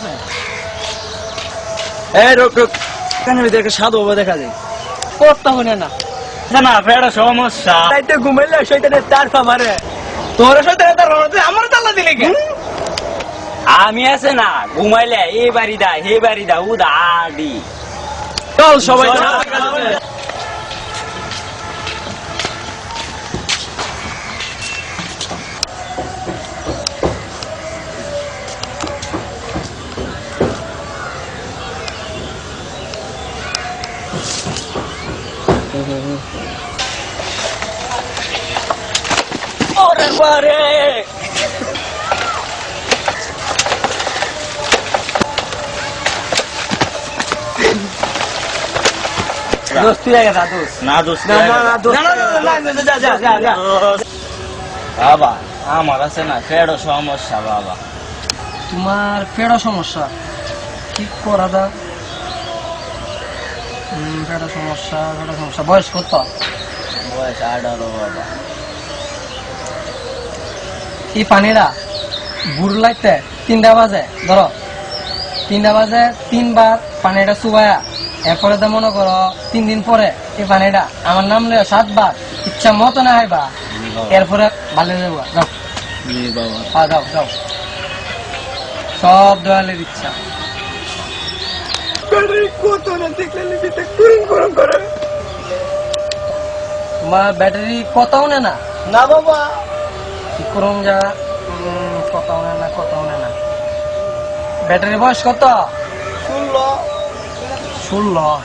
আছে? এই রোক রোক কানের ভিতরে সাধু বাবা দেখা যায় করতে হনে না। না না ফেরা সমস্যা। তাইতে ঘুমাইলে শয়তানের তার পামারে তোর শয়তানের তার পামারে আমার তাল্লা দিলে কে আমি আছে না ঘুমাইলে এই বাড়ি দা হে বাড়ি দা উদা আডি চল সবাই যা বাবা আমার আছে না ফেরো সমস্যা বাবা। তোমার পেড়া সমস্যা। কি করা দা পেড়া সমস্যা সমস্যা। বয়স কত? বয়স আঠারো বাবা। এই পানিটা বুড় লাইতে তিনটা বাজে ধরো। তিনটা বাজে তিনবার পানিটা চুবায়া এরপরে তো মনে করো তিন দিন পরে এই পানিটা আমার নাম লইয়া সাতবার ইচ্ছা মতো না হাইবা এরপরে ভালো যাব যাও। হ্যাঁ যাও যাও। সব দয়ালের ইচ্ছা। তোমার ব্যাটারি কথাও নেয় না? না বাবা। করুন যা কথাও না নেয় না। ব্যাটারি বয়স কত? শুনলো ষোলো।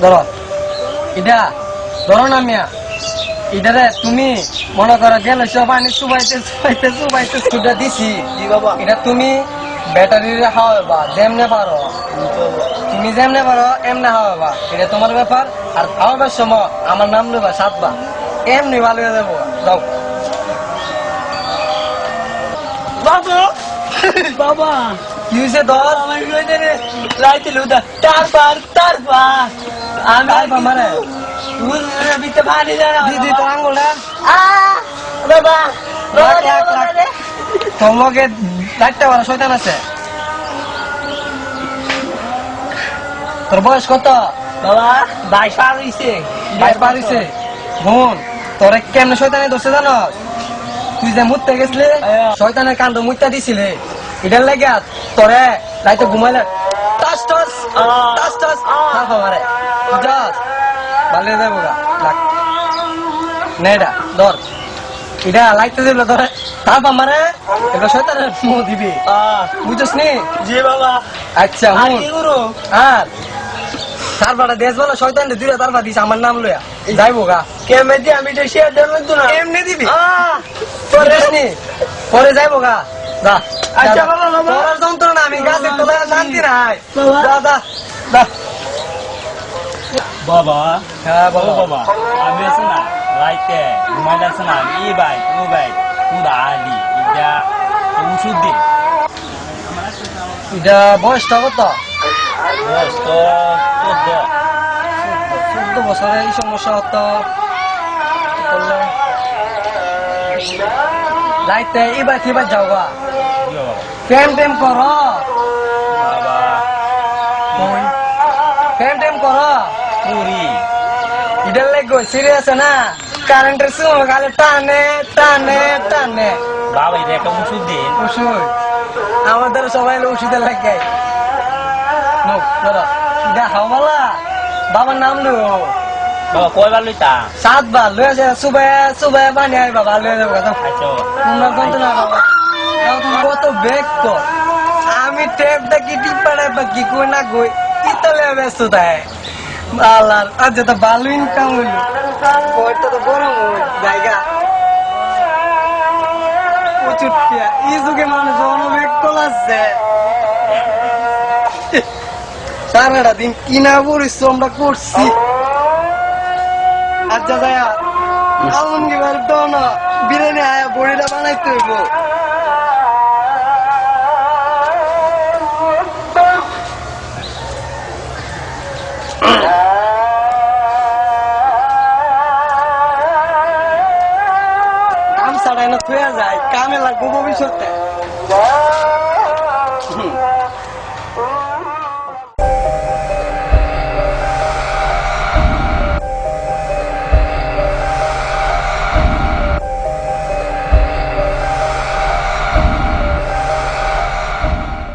ধরো। ধরো না মিয়া। তুমি মনে করো গেল সব পানি চুবাইতে চুবাইতে চুবাইতে দিছি। এটা তুমি ব্যাটারিরে হাওয়াবা যেমনে পারো। তুমি যেমনে পারো এমনে হাওয়াবা। এটা তোমার ব্যাপার। আর খাওয়াবার সময় আমার নাম নেবা সাতবার। এমনি ভালো হয়ে যাব। যাও। বাবা! বাবা! দল আমার লাইতে লুদা। আমি বিতে দিদি আ বাবা। তোমাকে শয়তান আছে। তোর বয়স কত? বাবা বাইশ পার হইছে। বাইশ বোন তোরে কেমনে শয়তানে ধরছে জানো তুই যে মুততে গেছিলি। শয়তানের কাণ্ড মুতটা দিছিলে। এটার লাগে তোরে রাইতে ঘুমাইলে টাস টাস টাস টাস আহ। মারে বুঝাস ভালো যাব গা লাগ। নে এটা ধর। এটা লাইতে দিল ধরে তারপর মারে এবার শয়তানের মুখ দিবি। আহ বুঝছিস নি? জি বাবা। আচ্ছা আর আর তারপরে দেশ বলো শয়তান দিলে তারপর দিস আমার নাম লইয়া। যাইবো গা। কেমন দিয়ে আমি তো শেয়ার দেব না। এমনি দিবি? পরে নি? পরে যাইবো গা। যা আচ্ছা। বাবা, বাবা। তোর যন্ত্রণা আমি গাছে তোলা শান্তি নাই। বাবা। যা যা যা। বাবা হ্যাঁ বাবা বাবা। আমি আছে না রাইতে। ঘুমাইলে আছে না ই ভাই ও ভাই উদা আডি এটা ওষুধ দিন এটা বয়সটা কত? বয়স তো চোদ্দ চোদ্দ বছরে এই সমস্যা হতো করলে। লাইতে এবার এবার যাও গা প্রেম টেম কর। প্রেম টেম কর। পুরি এটার লাগে সিরিয়াস না? কারেন্টের সময় খালি টানে টানে টানে। বাবা এটা একটা ওষুধ দিন। ওষুধ। আমাদের সবাই ওষুধের লাগে। নো ধরো দেখাও বলা বাবার নাম লো বাবা কয়বার লইতা সাতবার লয়ে আছে সুবে সুবে বানি আই বাবা লয়ে যাব কথা আচ্ছা তোমরা কত না বাবা কত বেগ তো আমি টেপ দেখি টিপাড়ে বা কি কই না কই ইতলে ব্যস্ত তাই আল্লাহ আজ তো ভালো ইনকাম হইল বইটা তো বড় জায়গা প্রচুর এই যুগে মানুষ অনবেগ তোলাচ্ছে সারাটা দিন কিনা পরিশ্রমটা করছি। আচ্ছা যায়া আলমন কি বার বিরিয়ানি আয়া কামে লাগবো ভবিষ্যতে।